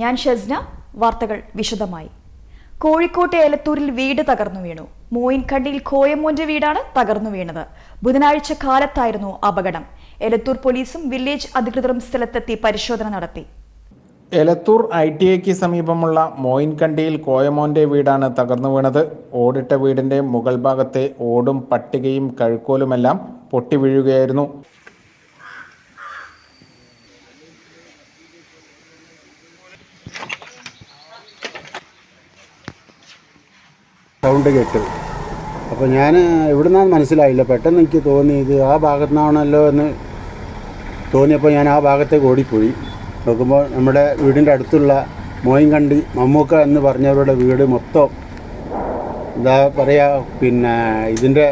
ഞാൻ ഷസ്ന വാർത്തകൾ വിശദമായി. കോഴിക്കോട്ടെ ഏലത്തൂരിൽ വീട് തകർന്നു വീണു. മോയിൻകണ്ടിയിൽ കോയമോന്റെ വീടാണ് തകർന്നു വീണത്. ബുധനാഴ്ച കാലത്തായിരുന്നു അപകടം. എലത്തൂർ പോലീസും വില്ലേജ് അധികൃതരും സ്ഥലത്തെത്തി പരിശോധന നടത്തി. എലത്തൂർ ഐ ടി ഐക്ക് സമീപമുള്ള മോയിൻകണ്ടിയിൽ കോയമോന്റെ വീടാണ് തകർന്നു വീണത്. ഓടിട്ട വീടിന്റെ മുകൾ ഭാഗത്തെ ഓടും പട്ടികയും കഴുക്കോലുമെല്ലാം പൊട്ടി വീഴുകയായിരുന്നു. സൗണ്ട് കേട്ടു. അപ്പോൾ ഞാൻ എവിടുന്നാന്ന് മനസ്സിലായില്ല. പെട്ടെന്ന് എനിക്ക് തോന്നി ഇത് ആ ഭാഗത്തു നിന്നാണല്ലോ എന്ന് തോന്നിയപ്പോൾ ഞാൻ ആ ഭാഗത്തേക്ക് ഓടിപ്പോയി. നോക്കുമ്പോൾ നമ്മുടെ വീടിന്റെ അടുത്തുള്ള മോയിൻകണ്ടി മമ്മൂക്ക എന്ന് പറഞ്ഞവരുടെ വീട് മൊത്തം എന്താ പറയുക പിന്നെ ഇതിന്റെ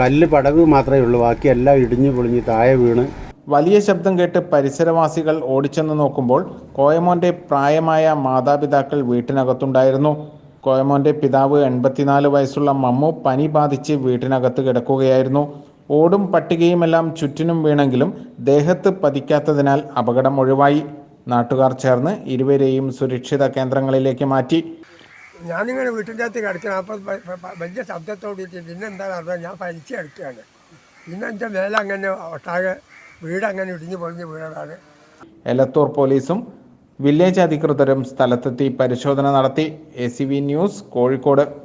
കല്ല് പടവ് മാത്രമേ ഉള്ളൂ. ബാക്കിയെല്ലാം ഇടിഞ്ഞ് പൊളിഞ്ഞ് താഴെ വീണ്. വലിയ ശബ്ദം കേട്ട് പരിസരവാസികൾ ഓടിച്ചെന്ന് നോക്കുമ്പോൾ കോയമോന്റെ പ്രായമായ മാതാപിതാക്കൾ വീട്ടിനകത്തുണ്ടായിരുന്നു. കോയമോന്റെ പിതാവ് എൺപത്തിനാല് വയസ്സുള്ള മമ്മു പനി ബാധിച്ച് വീട്ടിനകത്ത് കിടക്കുകയായിരുന്നു. ഓടും പട്ടികയുമെല്ലാം ചുറ്റിനും വീണെങ്കിലും ദേഹത്ത് പതിക്കാത്തതിനാൽ അപകടം ഒഴിവായി. നാട്ടുകാർ ചേർന്ന് ഇരുവരെയും സുരക്ഷിത കേന്ദ്രങ്ങളിലേക്ക് മാറ്റി. ഞാനിങ്ങനെ വീട്ടിന്റെ അകത്ത് കിടക്കണം അപ്പം വ- വ- വ- വലിയ ശബ്ദത്തോടിയിട്ട് പിന്നെ എന്താ പറഞ്ഞാൽ ഞാൻ പരിച്ച് കിടക്കുകയാണ്. പിന്നെ എന്റെ മേലെ അങ്ങനെ ഒട്ടാകെ വീട് അങ്ങനെ ഇടിഞ്ഞു പൊളിഞ്ഞ് വീണതാണ്. എലത്തൂർ പോലീസും വില്ലേജ് അധികൃതരും സ്ഥലത്തെത്തി പരിശോധന നടത്തി. A news Kozhikode.